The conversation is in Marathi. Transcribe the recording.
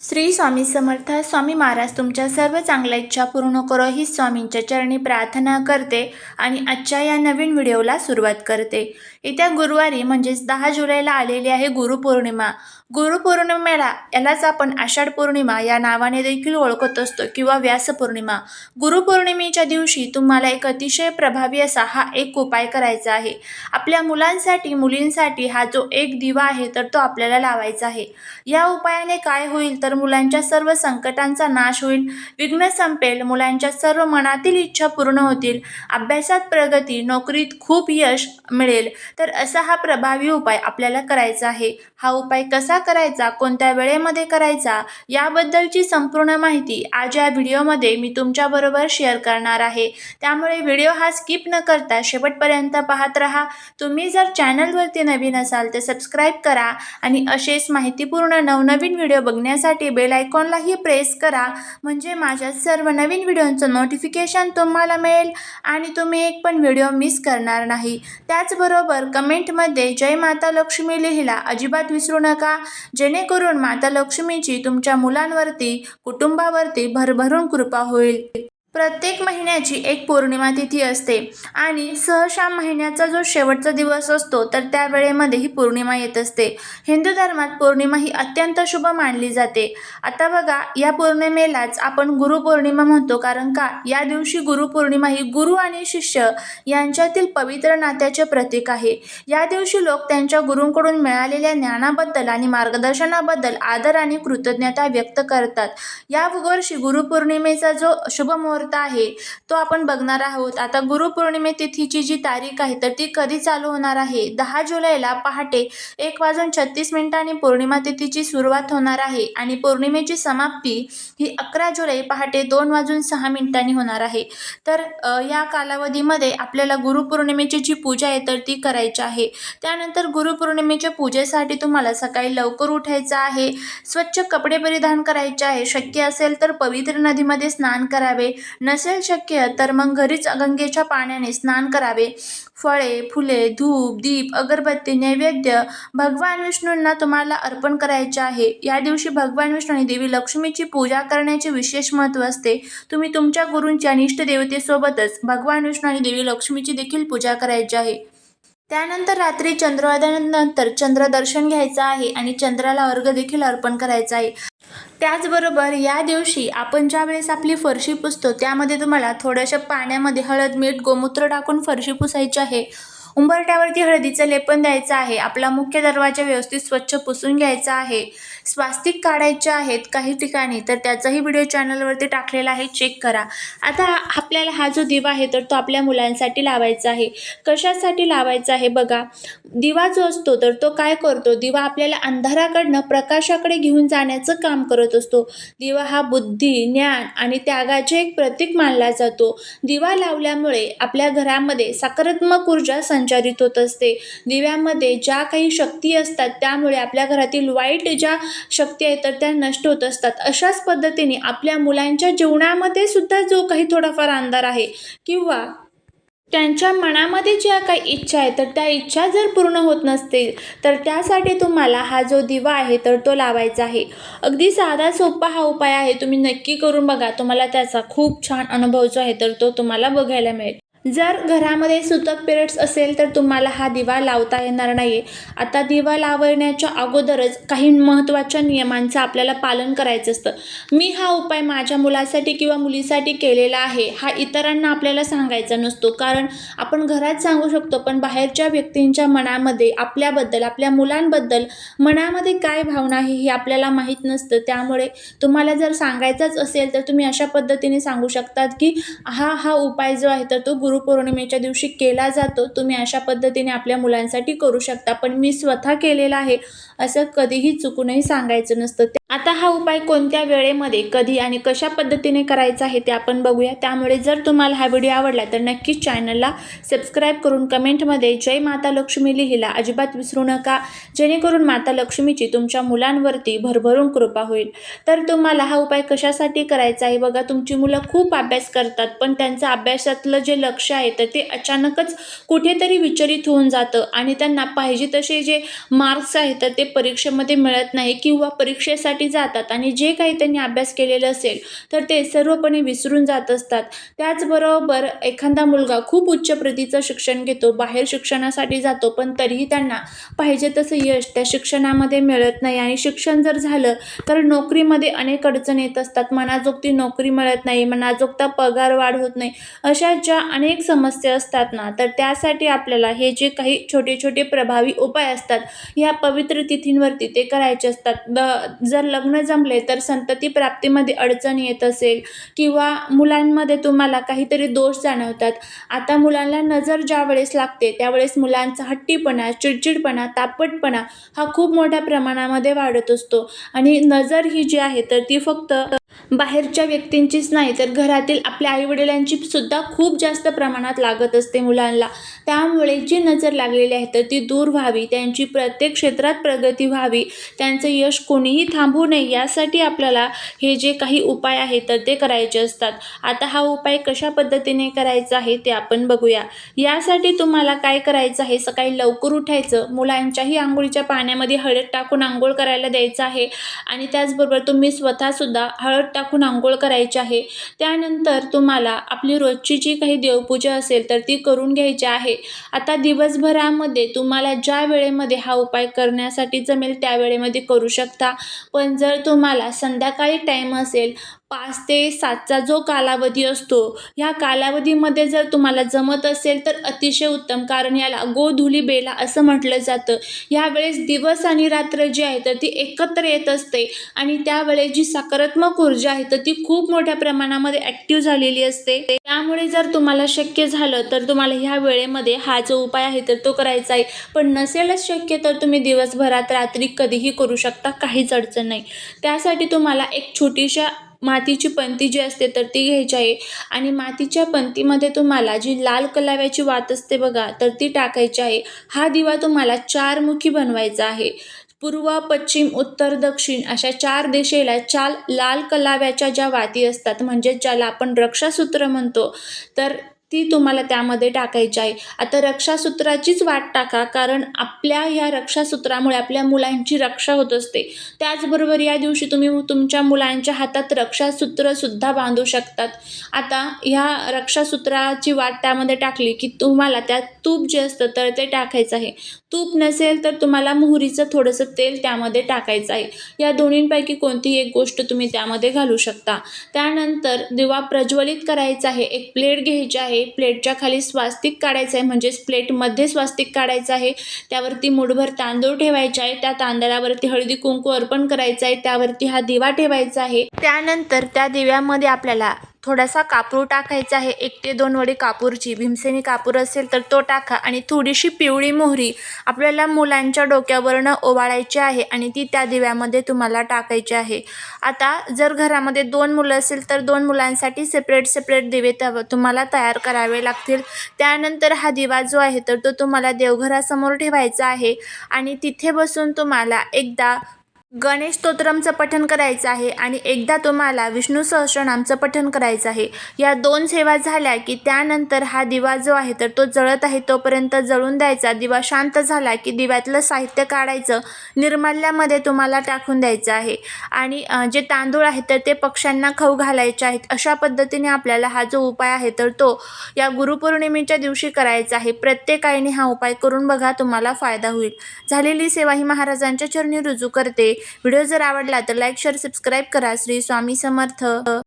श्री स्वामी समर्थ स्वामी महाराज तुमच्या सर्व चांगल्या इच्छा पूर्ण करो ही स्वामींच्या चरणी प्रार्थना करते आणि आजच्या या नवीन व्हिडिओला सुरुवात करते. येत्या गुरुवारी म्हणजेच दहा जुलैला आलेली आहे गुरुपौर्णिमा. गुरुपौर्णिमेला यालाच आपण आषाढ पौर्णिमा या नावाने देखील ओळखत असतो किंवा व्यास पौर्णिमा गुरुपौर्णिमेच्या दिवशी तुम्हाला एक अतिशय प्रभावी असा हा एक उपाय करायचा आहे. आपल्या मुलांसाठी मुलींसाठी हा जो एक दिवा आहे तर तो आपल्याला लावायचा आहे. या उपायाने काय होईल तर मुलांच्या सर्व संकटांचा नाश होईल. विघ्न संपेल मुलांच्या सर्व मनातील इच्छा पूर्ण होतील. अभ्यासात प्रगती नोकरीत खूप यश मिळेल. तर असा हा प्रभावी उपाय आपल्याला करायचा आहे. हा उपाय कसा करायचा कोणत्या वेळेमध्ये करायचा याबद्दलची संपूर्ण माहिती आज या व्हिडिओमध्ये मी तुमच्याबरोबर शेअर करणार आहे. त्यामुळे व्हिडिओ हा स्किप न करता शेवटपर्यंत पाहत राहा. तुम्ही जर चॅनलवरती नवीन असाल तर सबस्क्राईब करा आणि असेच माहितीपूर्ण नवनवीन व्हिडिओ बघण्यासाठी बेल आयकॉनलाही प्रेस करा. म्हणजे माझ्या सर्व नवीन व्हिडिओंचं नोटिफिकेशन तुम्हाला मिळेल आणि तुम्ही एक पण व्हिडिओ मिस करणार नाही. त्याचबरोबर कमेंटमध्ये जय माता लक्ष्मी लिहिला अजिबात विसरू नका. जेणेकरून माता लक्ष्मीची तुमच्या मुलांवरती कुटुंबावरती भरभरून कृपा होईल. प्रत्येक महिन्याची एक पौर्णिमा तिथी असते आणि सहसा महिन्याचा जो शेवटचा दिवस असतो तर त्या वेळेमध्ये ही पौर्णिमा येत असते. हिंदू धर्मात पौर्णिमा ही अत्यंत शुभ मानली जाते. आता बघा या पौर्णिमेलाच आपण गुरुपौर्णिमा म्हणतो कारण का? या दिवशी गुरुपौर्णिमा ही गुरु आणि शिष्य यांच्यातील पवित्र नात्याचे प्रतीक आहे. या दिवशी लोक त्यांच्या गुरूंकडून मिळालेल्या ज्ञानाबद्दल आणि मार्गदर्शनाबद्दल आदर आणि कृतज्ञता व्यक्त करतात. या वर्षी गुरुपौर्णिमेचा जो शुभ मुहूर्त आहे. तो आपण बघणार आहोत. आता गुरुपौर्णिमे तिथीची जी तारीख आहे तर ती कधी चालू होणार आहे? दहा जुलैला पहाटे एक वाजून छत्तीस मिनिटांनी पौर्णिमा तिथीची सुरुवात होणार आहे आणि पौर्णिमेची समाप्ती ही अकरा जुलै पहाटे दोन वाजून सहा मिनिटांनी होणार आहे. तर या कालावधीमध्ये आपल्याला गुरुपौर्णिमेची जी पूजा आहे तर ती करायची आहे. त्यानंतर गुरुपौर्णिमेच्या पूजेसाठी तुम्हाला सकाळी लवकर उठायचं आहे. स्वच्छ कपडे परिधान करायचे आहे. शक्य असेल तर पवित्र नदीमध्ये स्नान करावे. नसेल शक्य तर मग घरीच गंगेच्या पाण्याने स्नान करावे. फळे फुले धूप दीप अगरबत्ती नैवेद्य भगवान विष्णूंना तुम्हाला अर्पण करायचे आहे. या दिवशी भगवान विष्णू आणि देवी लक्ष्मीची पूजा करण्याचे विशेष महत्त्व असते. तुम्ही तुमच्या गुरूंच्या निष्ठ देवतेसोबतच भगवान विष्णू आणि देवी लक्ष्मीची देखील पूजा करायची आहे. त्यानंतर रात्री चंद्रोदयानंतर चंद्रदर्शन घ्यायचं आहे आणि चंद्राला अर्घ देखील अर्पण करायचा आहे. त्याचबरोबर या दिवशी आपण ज्या वेळेस आपली फरशी पुसतो त्यामध्ये तुम्हाला थोड्याशा पाण्यामध्ये हळद मीठ गोमूत्र टाकून फरशी पुसायची आहे. उंबरट्यावरती हळदीचं लेपन द्यायचं आहे. आपला मुख्य दरवाजा व्यवस्थित स्वच्छ पुसून घ्यायचा आहे. स्वास्तिक काढायचे आहेत काही ठिकाणी तर त्याचाही व्हिडिओ चॅनलवरती टाकलेला आहे. चेक करा. आता आपल्याला हा जो दिवा आहे तर तो आपल्या मुलांसाठी लावायचा आहे. कशासाठी लावायचा आहे बघा. दिवा जो असतो तर तो काय करतो? दिवा आपल्याला अंधाराकडनं प्रकाशाकडे घेऊन जाण्याचं काम करत असतो. दिवा हा बुद्धी ज्ञान आणि त्यागाचे एक प्रतीक मानला जातो. दिवा लावल्यामुळे आपल्या घरामध्ये सकारात्मक ऊर्जा संचारित होत असते. दिव्यामध्ये ज्या काही शक्ती असतात त्यामुळे आपल्या घरातील वाईट ज्या शक्ती आहेत तर त्या नष्ट होत असतात. अशाच पद्धतीने आपल्या मुलांच्या जीवनामध्ये सुद्धा जो काही थोडाफार अंधार आहे किंवा त्यांच्या मनामध्ये ज्या काही इच्छा आहेत तर त्या इच्छा जर पूर्ण होत नसतील तर त्यासाठी तुम्हाला हा जो दिवा आहे तर तो लावायचा आहे. अगदी साधा सोपा हा उपाय आहे. तुम्ही नक्की करून बघा. तुम्हाला त्याचा खूप छान अनुभव जो आहे तर तो तुम्हाला बघायला मिळेल. जर घरामध्ये सुतक पिरियड्स असेल तर तुम्हाला हा दिवा लावता येणार नाही. आता दिवा लावण्याच्या अगोदरच काही महत्त्वाच्या नियमांचं आपल्याला पालन करायचं असतं. मी हा उपाय माझ्या मुलासाठी किंवा मुलीसाठी केलेला आहे हा इतरांना आपल्याला सांगायचा नसतो. कारण आपण घरात सांगू शकतो पण बाहेरच्या व्यक्तींच्या मनामध्ये आपल्याबद्दल आपल्या मुलांबद्दल मनामध्ये काय भावना आहे हे आपल्याला माहीत नसतं. त्यामुळे तुम्हाला जर सांगायचाच असेल तर तुम्ही अशा पद्धतीने सांगू शकतात की हा हा उपाय जो आहे तर तो गुरुपौर्णिमेच्या दिवशी केला जातो तुम्ही अशा पद्धतीने आपल्या मुलांसाठी करू शकता. पण मी स्वतः केलेला आहे असं कधीही चुकूनही सांगायचं नसतं. आता हा उपाय कोणत्या वेळेमध्ये कधी आणि कशा पद्धतीने करायचा आहे ते आपण बघूया. त्यामुळे जर तुम्हाला हा व्हिडिओ आवडला तर नक्कीच चॅनलला सबस्क्राईब करून कमेंटमध्ये जय माता लक्ष्मी लिहिला अजिबात विसरू नका. जेणेकरून माता लक्ष्मीची तुमच्या मुलांवरती भरभरून कृपा होईल. तर तुम्हाला हा उपाय कशासाठी करायचा आहे? बघा तुमची मुलं खूप अभ्यास करतात पण त्यांचं अभ्यासातलं जे लक्ष आहे तर ते अचानकच कुठेतरी विचलित होऊन जातं आणि त्यांना पाहिजे तसे जे मार्क्स आहेत तर ते परीक्षेमध्ये मिळत नाही किंवा परीक्षेसाठी अभ्यासासाठी जातात. आणि जे काही त्यांनी अभ्यास केलेलं असेल तर ते सर्वपणे विसरून जात असतात. त्याचबरोबर एखादा मुलगा खूप उच्च प्रतीचं शिक्षण घेतो बाहेर शिक्षणासाठी जातो पण तरीही त्यांना पाहिजे तसं यश त्या शिक्षणामध्ये मिळत नाही. आणि शिक्षण जर झालं तर नोकरीमध्ये अनेक अडचण येत असतात. मनाजोगती नोकरी मिळत नाही मनाजोगता पगार वाढ होत नाही अशा ज्या अनेक समस्या असतात ना तर त्यासाठी आपल्याला हे जे काही छोटे छोटे प्रभावी उपाय असतात ह्या पवित्र तिथींवरती ते करायचे असतात. द जर लग्न जमले तर संतती प्राप्तीमध्ये अडचण येत असेल किंवा मुलांमध्ये तुम्हाला काहीतरी दोष जाणवतात. आता मुलांना नजर ज्या वेळेस लागते त्यावेळेस मुलांचा हट्टीपणा चिडचिडपणा तापटपणा हा खूप मोठ्या प्रमाणामध्ये वाढत असतो. आणि नजर ही जी आहे तर ती फक्त बाहेरच्या व्यक्तींचीच नाही तर घरातील आपल्या आईवडिलांची सुद्धा खूप जास्त प्रमाणात लागत असते मुलांना. त्यामुळे जी नजर लागलेली आहे तर ती दूर व्हावी त्यांची प्रत्येक क्षेत्रात प्रगती व्हावी त्यांचं यश कोणीही थांबू नये यासाठी आपल्याला हे जे काही उपाय आहेत तर ते करायचे असतात. आता हा उपाय कशा पद्धतीने करायचा आहे ते आपण बघूया. यासाठी तुम्हाला काय करायचं आहे सकाळी लवकर उठायचं मुलांच्याही आंघोळीच्या पाण्यामध्ये हळद टाकून आंघोळ करायला द्यायचं आहे आणि त्याचबरोबर तुम्ही स्वतःसुद्धा हळद टाकून आंघोळ करायची आहे. त्यानंतर तुम्हाला आपली रोजची जी काही देवपूजा असेल तर ती करून घ्यायची आहे. आता दिवसभरामध्ये तुम्हाला ज्या वेळेमध्ये हा उपाय करण्यासाठी जमेल त्या वेळेमध्ये करू शकता. पण जर तुम्हाला संध्याकाळी टाईम असेल पाच ते सातचा जो कालावधी असतो ह्या कालावधीमध्ये जर तुम्हाला जमत असेल तर अतिशय उत्तम कारण याला गोधुली बेला असं म्हटलं जातं. यावेळेस दिवस आणि रात्र जी आहे तर ती एकत्र येत असते आणि त्यावेळेस जी सकारात्मक ऊर्जा आहे तर ती खूप मोठ्या प्रमाणामध्ये ॲक्टिव्ह झालेली असते. त्यामुळे जर तुम्हाला शक्य झालं तर तुम्हाला ह्या वेळेमध्ये हा जो उपाय आहे तर तो करायचा आहे. पण नसेलच शक्य तर तुम्ही दिवसभरात रात्री कधीही करू शकता काहीच अडचण नाही. त्यासाठी तुम्हाला एक छोटीशा मातीची पंती जी असते तर ती घ्यायची आहे. आणि मातीच्या पंतीमध्ये तुम्हाला जी लाल कलाव्याची वात असते बघा तर ती टाकायची आहे. हा दिवा तुम्हाला चारमुखी बनवायचा आहे. पूर्व पश्चिम उत्तर दक्षिण अशा चार दिशेला चाल लाल कलाव्याच्या ज्या वाती असतात म्हणजे ज्याला आपण रक्षासूत्र म्हणतो तर ती तुम्हाला त्यामध्ये टाकायची आहे. आता रक्षासूत्राचीच वाट टाका कारण आपल्या ह्या रक्षासूत्रामुळे आपल्या मुलांची रक्षा होत असते. त्याचबरोबर या दिवशी तुम्ही तुमच्या मुलांच्या हातात रक्षासूत्रसुद्धा बांधू शकतात. आता ह्या रक्षासूत्राची वाट त्यामध्ये टाकली की तुम्हाला त्यात तूप जे असतं तर ते टाकायचं आहे. तूप नसेल तर तुम्हाला मोहरीचं थोडंसं तेल त्यामध्ये टाकायचं आहे. या दोन्हींपैकी कोणतीही एक गोष्ट तुम्ही त्यामध्ये घालू शकता. त्यानंतर दिवा प्रज्वलित करायचा आहे. एक प्लेट घ्यायची आहे. प्लेटच्या खाली स्वास्तिक काढायचं आहे. म्हणजेच प्लेटमध्ये स्वास्तिक काढायचं आहे. त्यावरती मुठभर तांदूळ ठेवायचे आहे. त्या तांदळावरती हळदी कुंकू अर्पण करायचं आहे. त्यावरती हा दिवा ठेवायचा आहे. त्यानंतर त्या दिव्यामध्ये आपल्याला थोडासा कापूर टाकायचा आहे. एक ते दोन वडी कापूरची. भीमसेनी कापूर असेल तर तो टाका आणि थोडीशी पिवळी मोहरी आपल्याला मुलांच्या डोक्यावरनं ओवाळायची आहे आणि ती त्या दिव्यामध्ये तुम्हाला टाकायची आहे. आता जर घरामध्ये दोन मुलं असेल तर दोन मुलांसाठी सेपरेट सेपरेट दिवे त्या तुम्हाला तयार करावे लागतील. त्यानंतर हा दिवा जो आहे तर तो तुम्हाला देवघरासमोर ठेवायचा आहे आणि तिथे बसून तुम्हाला एकदा गणेश स्तोत्रमचं पठण करायचं आहे आणि एकदा तुम्हाला विष्णू सहस्रनामचं पठण करायचं आहे. या दोन सेवा झाल्या की त्यानंतर हा दिवा जो आहे तर तो जळत आहे. तोपर्यंत जळून द्यायचा. दिवा शांत झाला की दिव्यातलं साहित्य काढायचं. निर्माल्यामध्ये तुम्हाला टाकून द्यायचं आहे. आणि जे तांदूळ आहेत तर ते पक्ष्यांना खाऊ घालायचे आहेत. अशा पद्धतीने आपल्याला हा जो उपाय आहे तर तो या गुरुपौर्णिमेच्या दिवशी करायचा आहे. प्रत्येकाने हा उपाय करून बघा तुम्हाला फायदा होईल. झालेली सेवा ही महाराजांच्या चरणी रुजू करते. व्हिडिओ जर आवडला तर लाईक शेअर सबस्क्राईब करा. श्री स्वामी समर्थ.